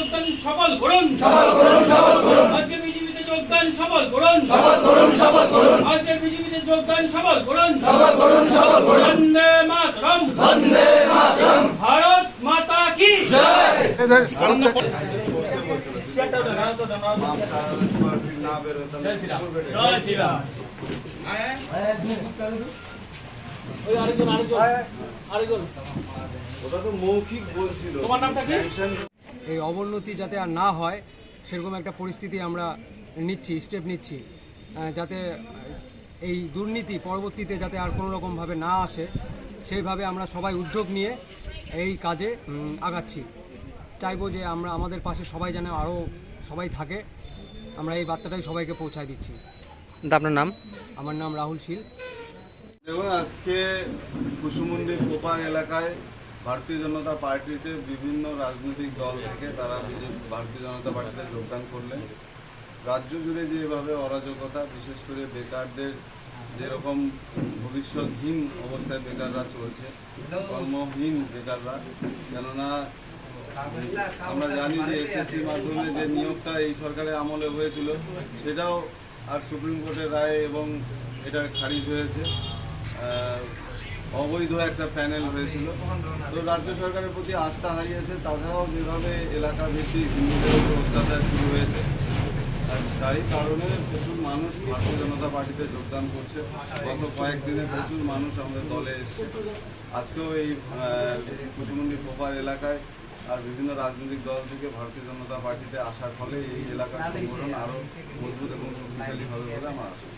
করুন সফল করুন সফল করুন আজকে বিজেপিতে যোগদান সফল করুন সফল করুন সফল করুন আজকে বিজেপিতে যোগদান সফল করুন সফল করুন সফল করুন বন্দে মাতরম বন্দে মাতরম ভারত মাতা কি জয় জয় শ্রীরাম ওটা তো মৌখিক বলছিল তোমার নামটা কি? এই অবনতি যাতে আর না হয় সেরকম একটা পরিস্থিতি আমরা নিচ্ছি স্টেপ নিচ্ছি। যাতে এই দুর্নীতি পরবর্তীতে যাতে আর কোনো রকমভাবে না আসে সেইভাবে আমরা সবাই উদ্যোগ নিয়ে এই কাজে আগাচ্ছি। চাইব যে আমরা আমাদের পাশে সবাই যেন আরও সবাই থাকে। আমরা এই বার্তাটাই সবাইকে পৌঁছায় দিচ্ছি। আপনার নাম? আমার নাম রাহুল শীল। দেখুন আজকে কুসুমন্দির কোপার এলাকায় ভারতীয় জনতা পার্টিতে বিভিন্ন রাজনৈতিক দল থেকে তারা ভারতীয় জনতা পার্টিতে যোগদান করলেন। রাজ্য জুড়ে যে এভাবে অরাজকতা, বিশেষ করে বেকারদের যেরকম ভবিষ্যৎহীন অবস্থায় বেকাররা চলছে, কর্মহীন বেকাররা, কেননা আমরা জানি যে এসএসসির মাধ্যমে যে নিয়োগটা এই সরকারের আমলে হয়েছিল, সেটাও আর সুপ্রিম কোর্টের রায় এবং এটা খারিজ হয়েছে। অবৈধ একটা প্যানেল হয়েছিল। তো রাজ্য সরকারের প্রতি আস্থা হারিয়েছে তাছাড়াও যেভাবে এলাকা ভিত্তিক হিন্দুদের উপর অত্যাচার শুরু হয়েছে তারই কারণে প্রচুর মানুষ ভারতীয় জনতা পার্টিতে যোগদান করছে। গত কয়েকদিনে প্রচুর মানুষ আমাদের দলে এসছে। আজকেও এই কুসুমন্ডি পোপার এলাকায় আর বিভিন্ন রাজনৈতিক দল থেকে ভারতীয় জনতা পার্টিতে আসার ফলে এই এলাকার সংগঠন আরও মজবুত এবং শক্তিশালী হবে বলে আমার আশা।